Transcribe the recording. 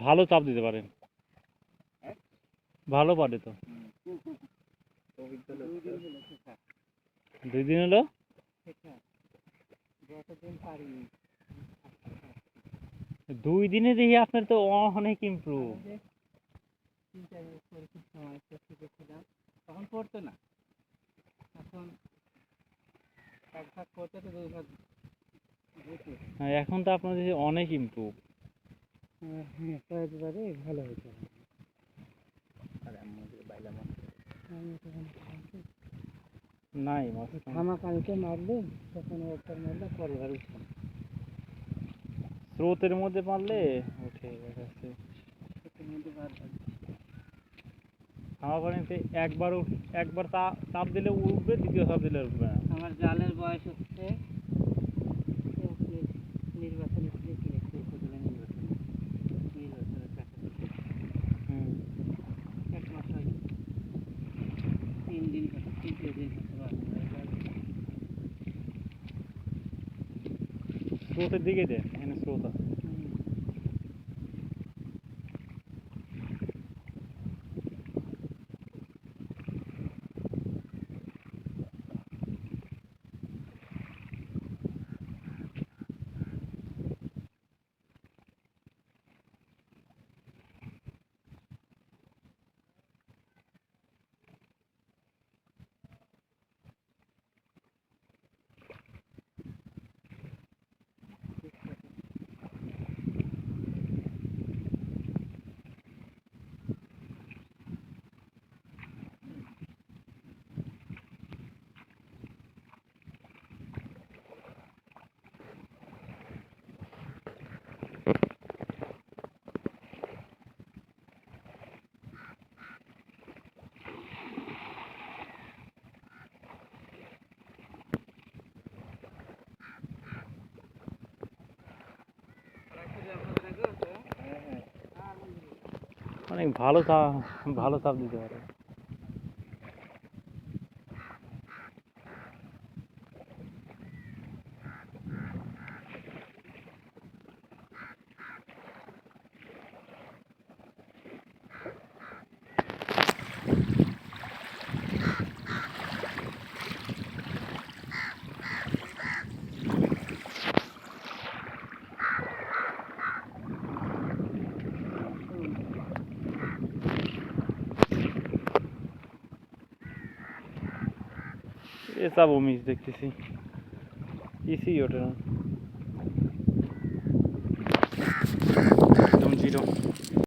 ভালো চাপ দিতে পারেন? ভালো পারে তো। দুই দিন হলো? দিন হলো শেখা যতদিন পারি দুই দিনে দেখি আপনার তো অনেক ইমপ্রুভ তখন পড়তো না। এখন এক ভাগ করতে তো দুই ভাগ হ্যাঁ, এখন তো আপনার দেখি অনেক ইমপ্রুভ হ্যাঁ কয়েকবারে ভালো হয়েছে। নাই মাছ থামা পানিতে মারলে তখন একটা মারলে পরে আর। স্রোতের মধ্যে মারলে ওঠে মধ্যে বার পানিতে একবার একবার চাপ দিলে উঠবে দ্বিতীয় চাপ দিলে উঠবে না। আমার জালের বয়স হচ্ছে নির্বাচনে। তিন দিন তৃতীয় দিন হতো বা স্রোতের দিকে দেন অনেক ভালো চাপ ভালো চাপ দিতে পারে। এ চাবো মিস দেখতেছি ইসি ওটা জিরো